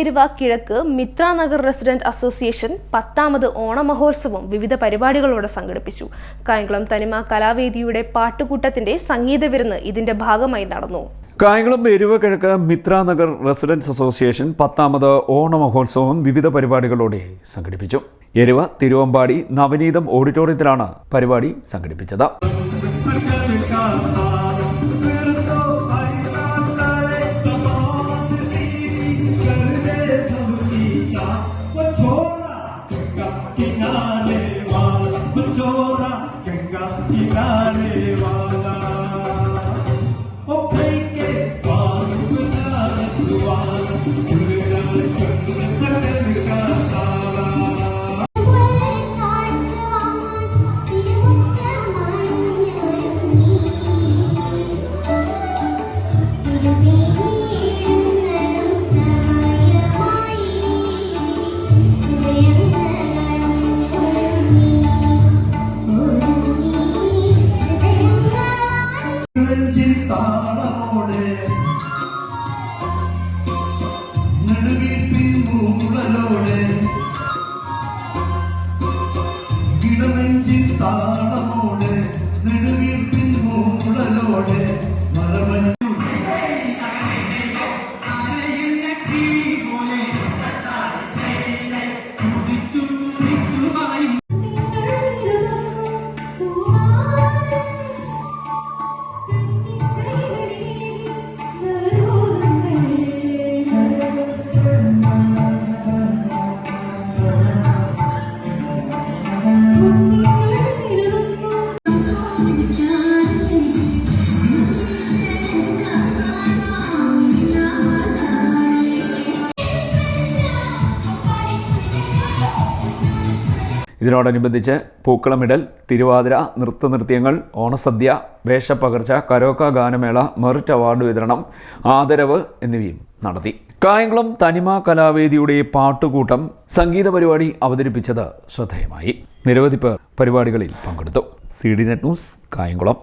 എരുവ കിഴക്ക് Mitra Nagar resident association പത്താമത് ഓണമഹോത്സവം വിവിധ പരിപാടികളോടെ സംഘടിപ്പിച്ചു. കായംകുളം തനിമ കലാവേദിയുടെ പാട്ടുകൂട്ടത്തിന്റെ സംഗീത വിരുന്ന് ഇതിന്റെ ഭാഗമായി നടന്നു. കായംകുളം എരുവ കിഴക്ക് മിത്ര നഗർ റെസിഡൻസ് അസോസിയേഷൻ പത്താമത് ഓണമഹോത്സവം വിവിധ പരിപാടികളോടെ സംഘടിപ്പിച്ചു. എരുവ തിരുവമ്പാടി നവനീതം ഓഡിറ്റോറിയത്തിലാണ് പരിപാടി സംഘടിപ്പിച്ചത്. गंगा किनारे ഇടനെഞ്ചിൽ താളമോടെ നെടുവീർപ്പിൻ മൂളലോടെ ഇതിനോടനുബന്ധിച്ച് പൂക്കളമിടൽ തിരുവാതിര നൃത്തനൃത്യങ്ങൾ ഓണസദ്യ വേഷപ്പകർച്ച കരോക്ക ഗാനമേള മെറിറ്റ് അവാർഡ് വിതരണം ആദരവ് എന്നിവയും നടത്തി. കായംകുളം തനിമ കലാവേദിയുടെ പാട്ടുകൂട്ടം സംഗീത പരിപാടി അവതരിപ്പിച്ചത് ശ്രദ്ധേയമായി. നിരവധി പേർ പരിപാടികളിൽ പങ്കെടുത്തു. C D net news Kayamkulam.